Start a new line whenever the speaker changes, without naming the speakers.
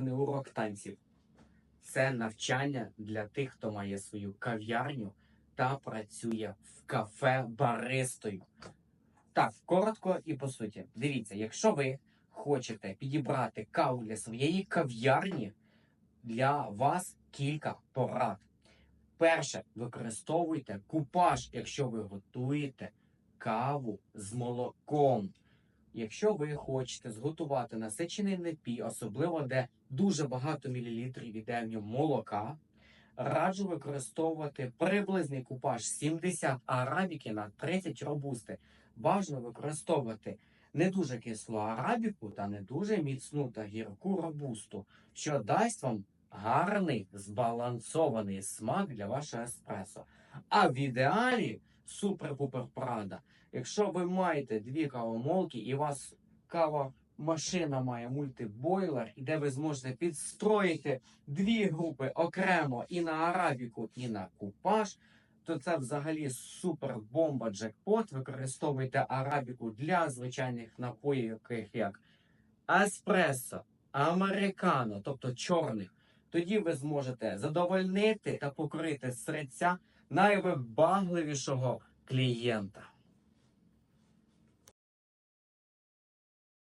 це не урок танців. Це навчання для тих, хто має свою кав'ярню та працює в кафе баристою. Так, коротко і по суті. Дивіться, якщо ви хочете підібрати каву для своєї кав'ярні, для вас кілька порад. Перше, використовуйте купаж, якщо ви готуєте каву з молоком. Якщо ви хочете зготувати насичений напій, особливо де дуже багато мілілітрів іде в ньому молока, раджу використовувати приблизний купаж 70 арабіки на 30 робусти. Бажано використовувати не дуже кислу арабіку та не дуже міцну та гірку робусту, що дасть вам гарний збалансований смак для вашого еспресо. А в ідеалі супер-пупер прада. Якщо ви маєте дві кавомолки і у вас кава машина має мультибойлер, де ви зможете підстроїти дві групи окремо і на арабіку, і на купаж, то це взагалі супер бомба джекпот. Використовуйте арабіку для звичайних напоїв, яких як еспресо, американо, тобто чорних. Тоді ви зможете задовольнити та покрити серця найвибагливішого клієнта.